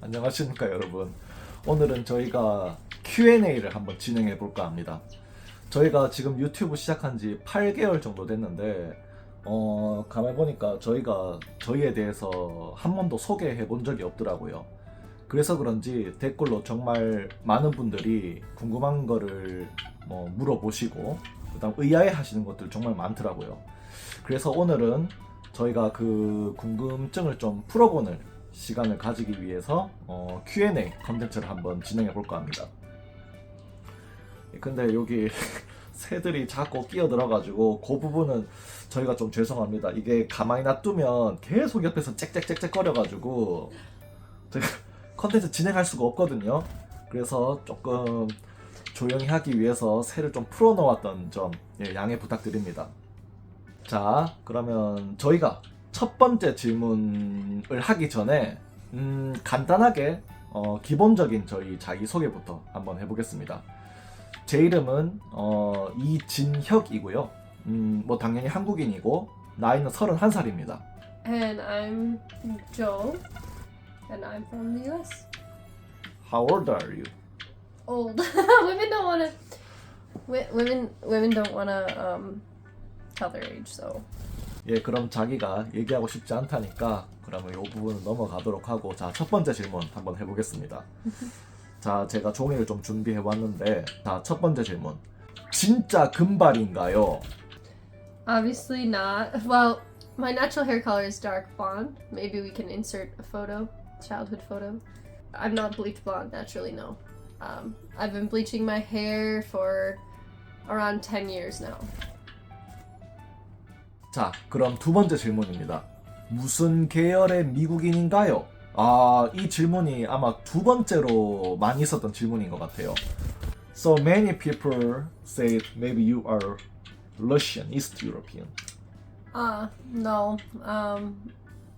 안녕하십니까 여러분. 오늘은 저희가 Q&A를 한번 진행해 볼까 합니다. 저희가 지금 유튜브 시작한 지 8개월 정도 됐는데 어, 가만 보니까 저희가 저희에 대해서 한 번도 소개해 본 적이 없더라고요. 그래서 그런지 댓글로 정말 많은 분들이 궁금한 거를 뭐 물어보시고 그다음 의아해 하시는 것들 정말 많더라고요. 그래서 오늘은 저희가 그 궁금증을 좀 풀어보는 시간을 가지기 위해서 어, Q&A 컨텐츠를 한번 진행해 볼까 합니다. 근데 여기 새들이 자꾸 끼어들어가지고 그 부분은 저희가 좀 죄송합니다. 이게 가만히 놔두면 계속 옆에서 짹짹짹짹 거려가지고 저희가 컨텐츠 진행할 수가 없거든요. 그래서 조금 조용히 하기 위해서 새를 좀 풀어놓았던 점 예, 양해 부탁드립니다. 자, 그러면 저희가 첫 번째 질문을 하기 전에 음, 간단하게 어, 기본적인 저희 자기 소개부터 한번 해보겠습니다. 제 이름은 어, 이진혁이고요. 음, 뭐 당연히 한국인이고 나이는 31살입니다. And I'm Joe, and I'm from the US. How old are you? Old. women don't want to. Women women don't want to um, tell their age. So 예, 그럼 자기가 얘기하고 싶지 않다니까 그러면 이 부분은 넘어가도록 하고 자, 첫 번째 질문 한번 해보겠습니다. 자, 제가 종이를 좀 준비해 왔는데 자, 첫 번째 질문. 진짜 금발인가요? obviously not. Well, my natural hair color is dark blonde. Maybe we can insert a photo, childhood photo. I'm not bleach blonde naturally. No. Um, I've been bleaching my hair for around 10 years now. 자, 그럼 두 번째 질문입니다. 무슨 계열의 미국인인가요? 아, 이 질문이 아마 두 번째로 많이 있었던 질문인 것 같아요. So many people say maybe you are Russian, East European. Uh, no. Um,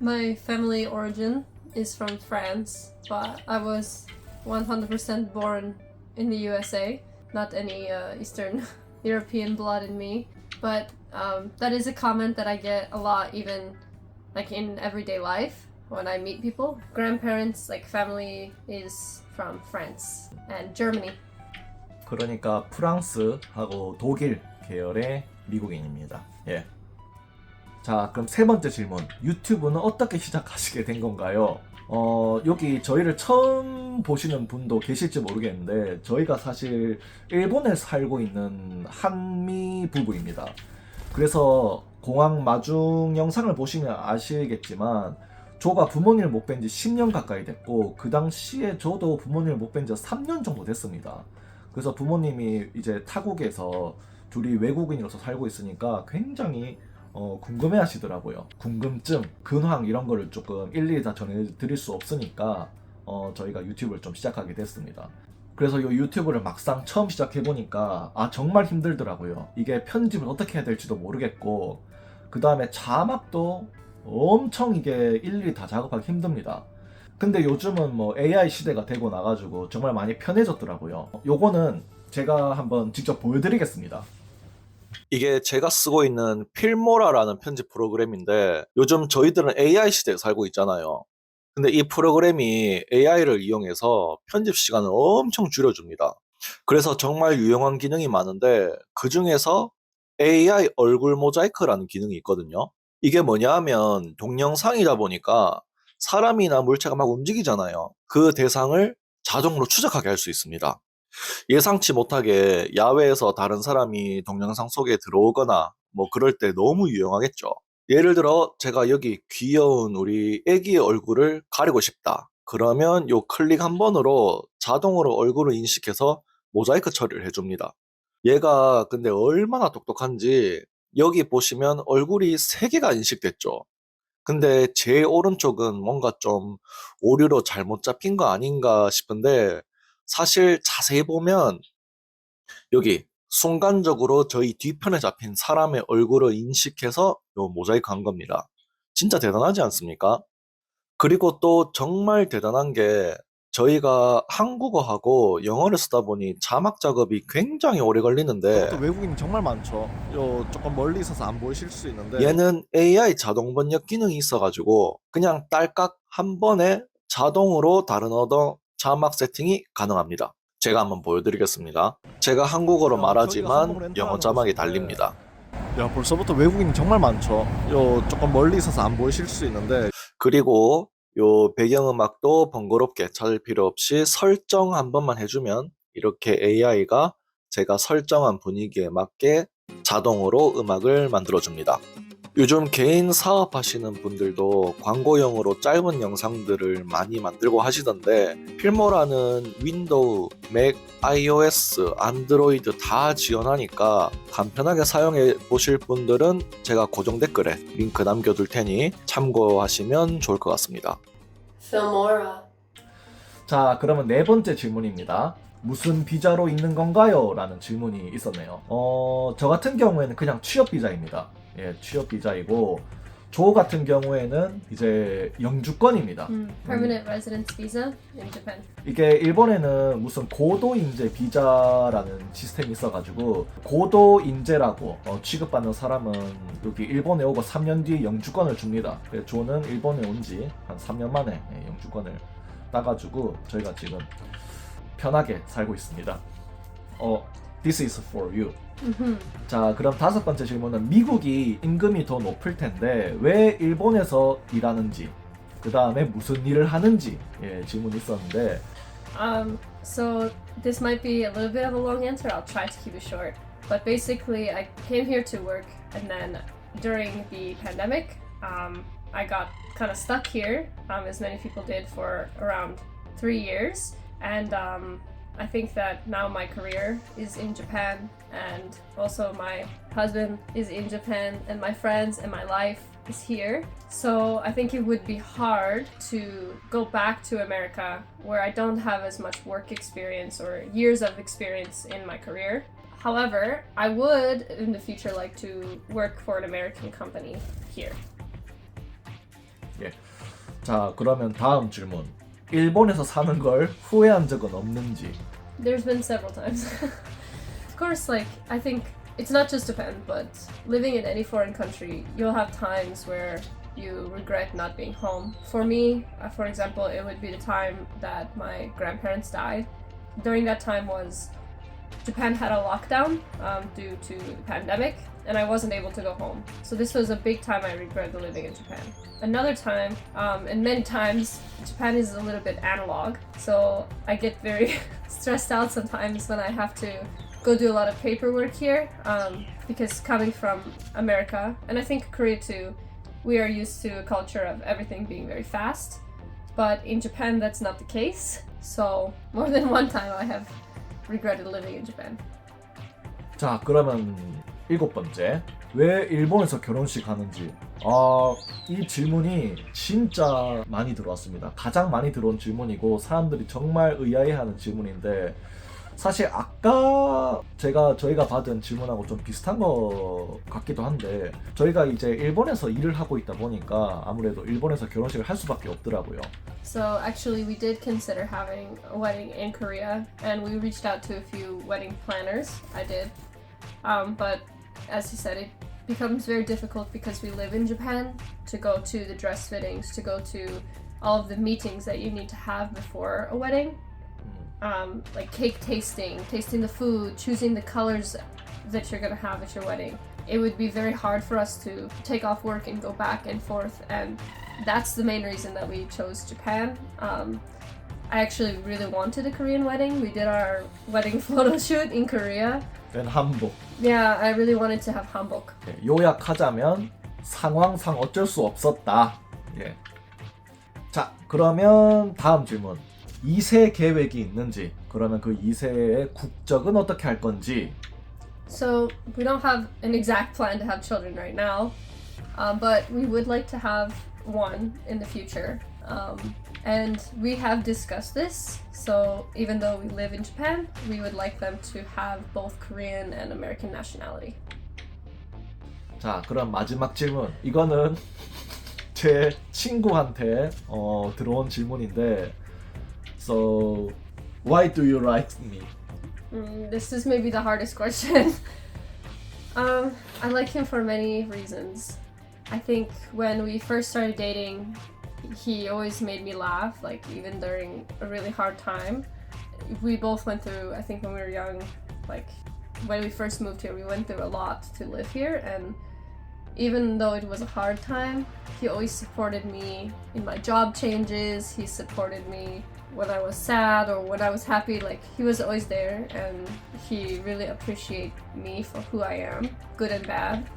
my family origin is from France, but I was 100% born in the USA. Not any uh, Eastern European blood in me. But um, that is a comment that I get a lot, even like in everyday life when I meet people. Grandparents, like family, is from France and Germany. 그러니까 프랑스하고 독일 계열의 미국인입니다. 예. 자, 그럼 세 번째 질문. 유튜브는 어떻게 시작하시게 된 건가요? 어, 여기 저희를 처음 보시는 분도 계실지 모르겠는데, 저희가 사실 일본에 살고 있는 한미 부부입니다. 그래서 공항 마중 영상을 보시면 아시겠지만, 조가 부모님을 못 뵌 지 10년 가까이 됐고, 그 당시에 저도 부모님을 못 뵌 지 3년 정도 됐습니다. 그래서 부모님이 이제 타국에서 둘이 외국인으로서 살고 있으니까 굉장히 어, 궁금해 하시더라고요. 궁금증, 근황 이런 거를 조금 일일이 다 전해드릴 수 없으니까 어, 저희가 유튜브를 좀 시작하게 됐습니다. 그래서 이 유튜브를 막상 처음 시작해보니까 아 정말 힘들더라고요. 이게 편집을 어떻게 해야 될지도 모르겠고 그 다음에 자막도 엄청 이게 일일이 다 작업하기 힘듭니다. 근데 요즘은 뭐 AI 시대가 되고 나가지고 정말 많이 편해졌더라고요. 요거는 제가 한번 직접 보여드리겠습니다. 이게 제가 쓰고 있는 필모라라는 편집 프로그램인데 요즘 저희들은 AI 시대에 살고 있잖아요. 근데 이 프로그램이 AI를 이용해서 편집 시간을 엄청 줄여줍니다. 그래서 정말 유용한 기능이 많은데 그 중에서 AI 얼굴 모자이크라는 기능이 있거든요. 이게 뭐냐 하면 동영상이다 보니까 사람이나 물체가 막 움직이잖아요. 그 대상을 자동으로 추적하게 할 수 있습니다. 예상치 못하게 야외에서 다른 사람이 동영상 속에 들어오거나 뭐 그럴 때 너무 유용하겠죠. 예를 들어 제가 여기 귀여운 우리 애기의 얼굴을 가리고 싶다. 그러면 요 클릭 한 번으로 자동으로 얼굴을 인식해서 모자이크 처리를 해줍니다. 얘가 근데 얼마나 똑똑한지 여기 보시면 얼굴이 3개가 인식됐죠. 근데 제 오른쪽은 뭔가 좀 오류로 잘못 잡힌 거 아닌가 싶은데 사실 자세히 보면 여기 순간적으로 저희 뒤편에 잡힌 사람의 얼굴을 인식해서 요 모자이크 한 겁니다. 진짜 대단하지 않습니까? 그리고 또 정말 대단한 게 저희가 한국어하고 영어를 쓰다 보니 자막 작업이 굉장히 오래 걸리는데 외국인 정말 많죠. 요 조금 멀리 있어서 안 보이실 수 있는데 얘는 AI 자동 번역 기능이 있어가지고 그냥 딸깍 한 번에 자동으로 다른 언어 자막 세팅이 가능합니다. 제가 한번 보여드리겠습니다. 제가 한국어로 말하지만 영어 자막이. 달립니다. 야 벌써부터 외국인이 정말 많죠. 요 조금 멀리 있어서 안 보이실 수 있는데 그리고 요 배경음악도 번거롭게 찾을 필요 없이 설정 한 번만 해주면 이렇게 AI가 제가 설정한 분위기에 맞게 자동으로 음악을 만들어줍니다. 요즘 개인 사업하시는 분들도 광고용으로 짧은 영상들을 많이 만들고 하시던데 필모라는 윈도우, 맥, iOS, 안드로이드 다 지원하니까 간편하게 사용해 보실 분들은 제가 고정 댓글에 링크 남겨둘 테니 참고하시면 좋을 것 같습니다. Filmora. 자, 그러면 네 번째 질문입니다. 무슨 비자로 있는 건가요? 라는 질문이 있었네요. 어, 저 같은 경우에는 그냥 취업 비자입니다. 예, 취업 비자이고, 조 같은 경우에는 이제 영주권입니다. Mm, permanent residence visa in Japan. 이게 일본에는 무슨 고도 인재 비자라는 시스템이 있어가지고 고도 인재라고 어, 취급받는 사람은 여기 일본에 오고 3년 뒤에 영주권을 줍니다. 그래서 저는 일본에 온 지 한 3년 만에 예, 영주권을 따가지고 저희가 지금 편하게 살고 있습니다. 어, this is for you. Hmm 자, 그럼 다섯 번째 질문은 미국이 임금이 더 높을 텐데 왜 일본에서 일하는지, 그 다음에 무슨 일을 하는지 예, 질문이 있었는데 Um, so this might be a little bit of a long answer. I'll try to keep it short. But basically, I came here to work, and then during the pandemic, um, I got kind of stuck here, um, as many people did for around three years. And um, I think that now my career is in Japan, and also my husband is in Japan, and my friends and my life is here. So I think it would be hard to go back to America where I don't have as much work experience or years of experience in my career. However, I would in the future like to work for an American company here. 자, 그러면 다음 질문. 일본에서 사는 걸 후회한 적은 없는지. there's been several times. of course, like, I think it's not just Japan, but living in any foreign country, you'll have times where you regret not being home. For me, uh, for example, it would be the time that my grandparents died. During that time was Japan had a lockdown um, due to the pandemic, and I wasn't able to go home. So this was a big time I regretted living in Japan. Another time, um, and many times, Japan is a little bit analog, so I get very stressed out sometimes when I have to go do a lot of paperwork here um, because coming from America, and I think Korea too, we are used to a culture of everything being very fast. But in Japan, that's not the case. So, more than one time, I have regretted living in Japan. 자, 그러면 일곱 번째. 왜 일본에서 결혼식 하는지. 아, 이 질문이 진짜 많이 들어왔습니다. 가장 많이 들어온 질문이고, 사람들이 정말 의아해하는 질문인데, 사실 아까 제가 저희가 받은 질문하고 좀 비슷한 것 같기도 한데, 저희가 이제 일본에서 일을 하고 있다 보니까 아무래도 일본에서 결혼식을 할 수밖에 없더라고요. So, actually, we did consider having a wedding in Korea, and we reached out to a few wedding planners. I did. Um, but as he said, it becomes very difficult because we live in Japan to go to the dress fittings, to go to all of the meetings that you need to have before a wedding. Um, like cake tasting, tasting the food, choosing the colors that you're gonna have at your wedding. It would be very hard for us to take off work and go back and forth, and that's the main reason that we chose Japan. Um, I actually really wanted a Korean wedding. We did our wedding photo shoot in Korea. Then humble. Yeah, I really wanted to have hanbok. 예, 요약하자면 상황상 어쩔 수 없었다. 예. 자, 그러면 다음 질문. 2세 계획이 있는지, 그러면 그 2세의 국적은 어떻게 할 건지. So we don't have an exact plan to have children right now, um, but we would like to have one in the future. Um, and we have discussed this. So even though we live in Japan, we would like them to have both Korean and American nationality. 자, 그럼 마지막 질문. 이거는 제 친구한테 어, 들어온 질문인데, so why do you like me? Mm, this is maybe the hardest question. um, I like him for many reasons. I think when we first started dating, he always made me laugh, like even during a really hard time. We both went through, I think when we were young, like when we first moved here, we went through a lot to live here. And even though it was a hard time, he always supported me in my job changes. He supported me when I was sad or when I was happy. Like he was always there, and he really appreciated me for who I am, good and bad.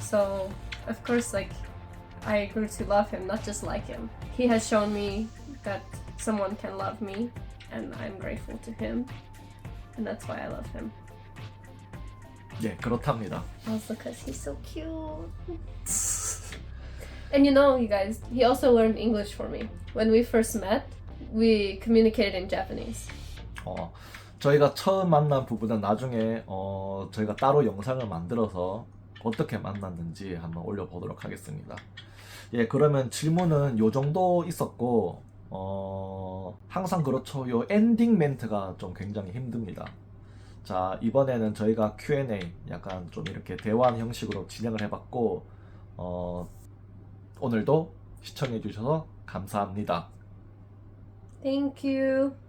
So of course, like I grew to love him, not just like him. He has shown me that someone can love me, and I'm grateful to him, and that's why I love him. 예, 그렇답니다. Also, because he's so cute. and you know, you guys, he also learned English for me. When we first met, we communicated in Japanese. 어, 저희가 처음 만난 부분은 나중에 어, 저희가 따로 영상을 만들어서 어떻게 만났는지 한번 올려보도록 하겠습니다. 예, 그러면 질문은 요 정도 있었고, 어, 항상 그렇죠. 요 엔딩 멘트가 좀 굉장히 힘듭니다. 자, 이번에는 저희가 Q&A 약간 좀 이렇게 대화하는 형식으로 진행을 해봤고, 어, 오늘도 시청해주셔서 감사합니다. Thank you.